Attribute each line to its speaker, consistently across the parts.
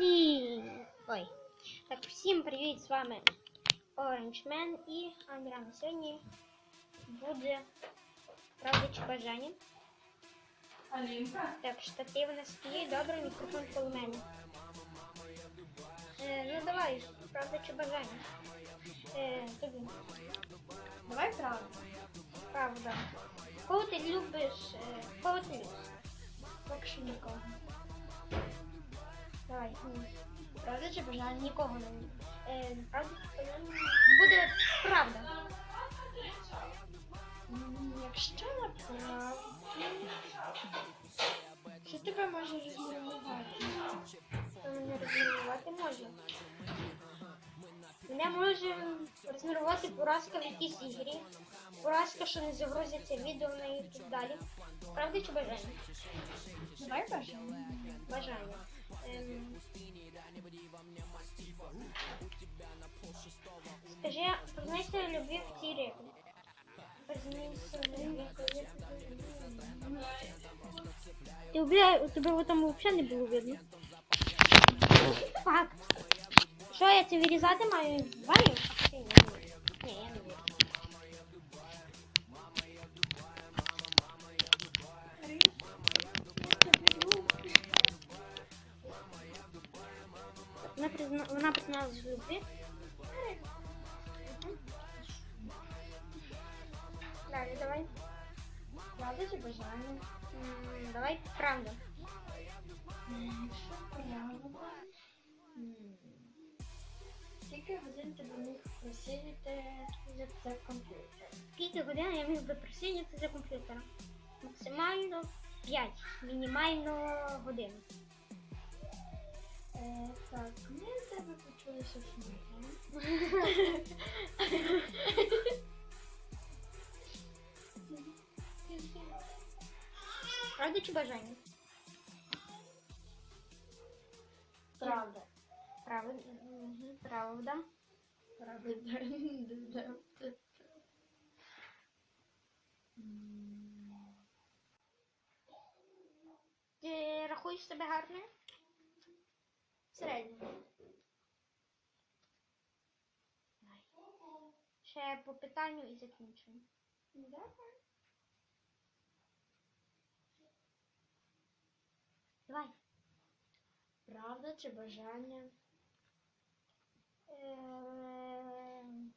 Speaker 1: Всім. Ой. Так, всім привіт, з вами Orange Man і Андріана. Сьогодні буде правда чи бажання. Так, штатив у нас стоїть, добре, мікрофон коло мене. Е, ну давай, правда чи бажання. Е, тобі.
Speaker 2: Давай правду.
Speaker 1: Правда. Кого ти любиш? Е, кого ти любиш?
Speaker 2: Що нікого. Правда чи бажання?
Speaker 1: Нікого не. Е, правда? Буде правда.
Speaker 2: Якщо направду, що тебе може розмірувати?
Speaker 1: Мене розмірувати може. Мене може розмірувати поразка в якійсь ігрі, поразка, що не загрузиться відео на YouTube далі. Правда чи бажання?
Speaker 2: Давай бажання.
Speaker 1: Бажання. Скажи, признайся любви в тире. любви в Ты Ти у тебя в этом вообще не было видно. Что я це вирізати маю? Маю? Вона, призна... Вона призналась в любві. Мгм. Далі, давай.
Speaker 2: Правда чи бажання?
Speaker 1: Давай, правда.
Speaker 2: Скільки годин ти міг просидіти за комп'ютер?
Speaker 1: Скільки годин я міг би просидіти за комп'ютером? Максимально 5, мінімально годин.
Speaker 2: Е, так, ми з тебе почули шашники.
Speaker 1: Правда чи бажання?
Speaker 2: Правда.
Speaker 1: Правда. Правда.
Speaker 2: Правда.
Speaker 1: Ти рахуєш себе гарною?
Speaker 2: Середньо.
Speaker 1: Ще по питанню і закінчимо.
Speaker 2: Давай.
Speaker 1: Давай.
Speaker 2: Правда чи бажання?
Speaker 1: Ем,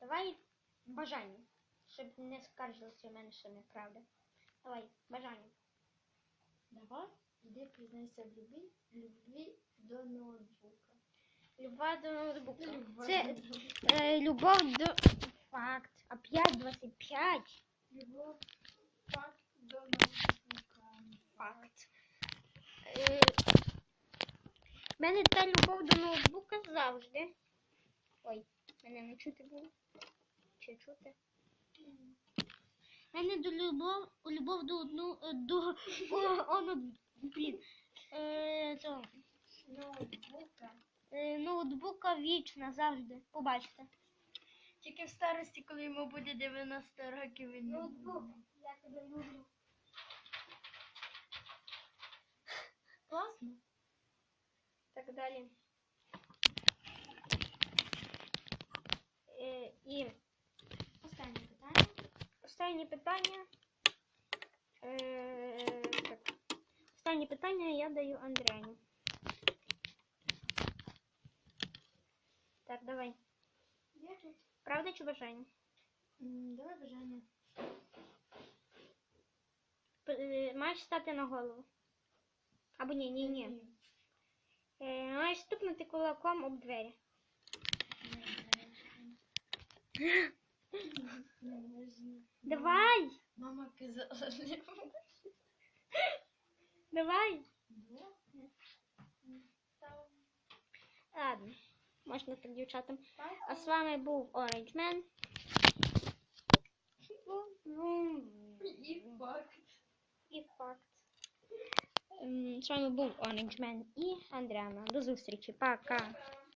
Speaker 1: Давай бажання. Щоб не скаржилося в мене, що неправда. Давай, бажання.
Speaker 2: Давай, іди признайся в любві, любві до ноутбука.
Speaker 1: Любов до ноутбука.
Speaker 2: Любов
Speaker 1: Це
Speaker 2: до
Speaker 1: е, любов до. Факт. А 5, 25.
Speaker 2: Любов факт до ноутбука.
Speaker 1: Факт. Е, в мене та любов до ноутбука завжди. Ой, мене не чути було. Чи чути? Мене до любов, любов до одну е, до о, о, ну, блін. Е, цього,
Speaker 2: Ноутбука.
Speaker 1: е, ноутбука вічна завжди. Побачите.
Speaker 2: Тільки в старості, коли йому буде 90 років, він не
Speaker 1: Ноутбук.
Speaker 2: буде.
Speaker 1: Я тебе люблю.
Speaker 2: Класно.
Speaker 1: Так далі. Е, і
Speaker 2: Останнє питання.
Speaker 1: Останнє питання. Е, так. Останнє питання я даю Андрею. Так, давай. Правда чи бажання?
Speaker 2: Давай бажання.
Speaker 1: Е, Маєш стати на голову. Або ні, ні, ні. Е, маєш стукнути кулаком об двері.
Speaker 2: Не можна.
Speaker 1: Давай!
Speaker 2: Мама казала, не можна.
Speaker 1: Давай!
Speaker 2: Ну,
Speaker 1: Ладно. Можна так дівчатам. А з вами був Orange Man.
Speaker 2: І факт.
Speaker 1: І факт. Ем, З вами був Orange Man і Андріана. До зустрічі. Пока.